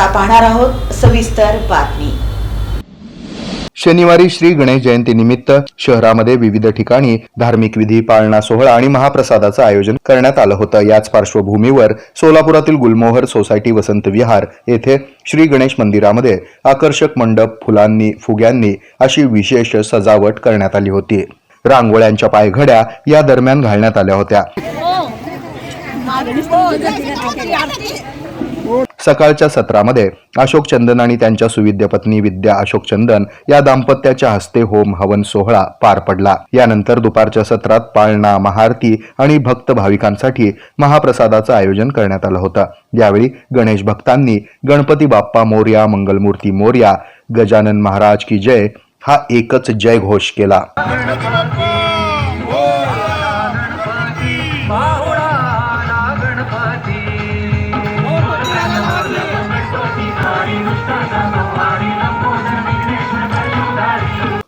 आता पाहणार आहोत सविस्तर बातमी. शनिवारी श्री गणेश जयंतीनिमित्त शहरामध्ये विविध ठिकाणी धार्मिक विधी पाळणा सोहळा आणि महाप्रसादाचं आयोजन करण्यात आलं होतं. याच पार्श्वभूमीवर सोलापुरातील गुलमोहर सोसायटी वसंत विहार येथे श्री गणेश मंदिरामध्ये आकर्षक मंडप फुलांनी फुग्यांनी अशी विशेष सजावट करण्यात आली होती. रांगोळ्यांच्या पायघड्या या दरम्यान घालण्यात आल्या होत्या. सकाळच्या सत्रामध्ये अशोक चंदन आणि त्यांच्या सुविद्य पत्नी विद्या अशोक चंदन या दाम्पत्याच्या हस्ते होम हवन सोहळा पार पडला. यानंतर दुपारच्या सत्रात पाळणा महाआरती आणि भक्त भाविकांसाठी महाप्रसादाचं आयोजन करण्यात आलं होतं. यावेळी गणेश भक्तांनी गणपती बाप्पा मोर्या मंगलमूर्ती मोर्या गजानन महाराज की जय हा एकच जय घोष केला.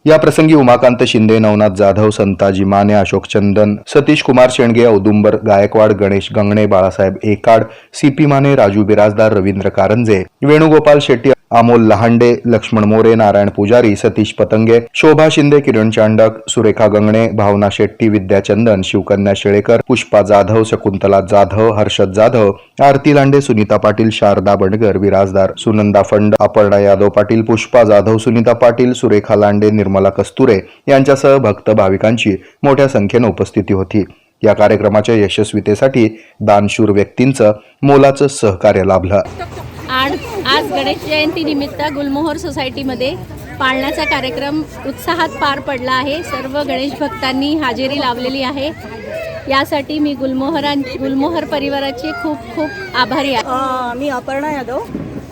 या प्रसंगी उमाकांत शिंदे नवनाथ जाधव संताजी माने अशोक चंदन सतीश कुमार शेंडगे औदुंबर गायकवाड गणेश गंगणे बाळासाहेब एकाड सीपी माने राजू बिराजदार रवींद्र कारंजे वेणुगोपाल शेट्टी अमोल लहांडे लक्ष्मण मोरे नारायण पुजारी सतीश पतंगे शोभा शिंदे किरण चांडक सुरेखा गंगणे भावना शेट्टी विद्या चंदन शिवकन्या शेळेकर पुष्पा जाधव शकुंतला जाधव हर्षद जाधव आरती लांडे सुनीता पाटील शारदा बंडगर विराजदार सुनंदा फंड अपर्णा यादव पाटील पुष्पा जाधव सुनीता पाटील सुरेखा लांडे निर्मला कस्तुरे यांच्यासह भक्त भाविकांची मोठ्या संख्येनं उपस्थिती होती. या कार्यक्रमाच्या यशस्वीतेसाठी दानशूर व्यक्तींचं मोलाचं सहकार्य लाभलं. आज गणेश जयंती निमित्त गुलमोहर सोसायटीमध्ये पाळण्याचा कार्यक्रम उत्साहात पार पडला आहे. सर्व गणेश भक्तांनी हजेरी लावलेली आहे. यासाठी मी गुलमोहरां गुलमोहर परिवाराची खूप खूप आभारी आहे. मी अपर्णा यादव.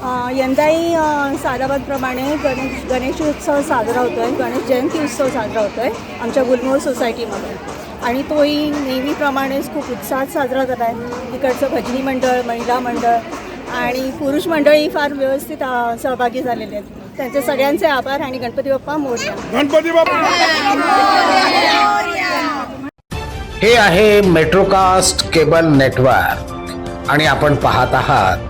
यंदाही अ, सालाबादप्रमाणे गणेश गणेश उत्सव साजरा होतो आहे गणेश जयंती उत्सव साजरा होतो आहे आमच्या गुलमोहर सोसायटीमध्ये. आणि तोही नेहमीप्रमाणेच खूप उत्साहात साजरा करत आहे. इकडचं भजनी मंडळ महिला मंडळ आणि पुरुष मंडळी फार व्यवस्थित सहभागी झालेले आहेत. त्यांचे सगळ्यांचे आभार आणि गणपती बाप्पा मोर्या. गणपती बाप्पा! हे आहे मेट्रोकास्ट केबल नेटवर्क आणि आपण पाहत आहात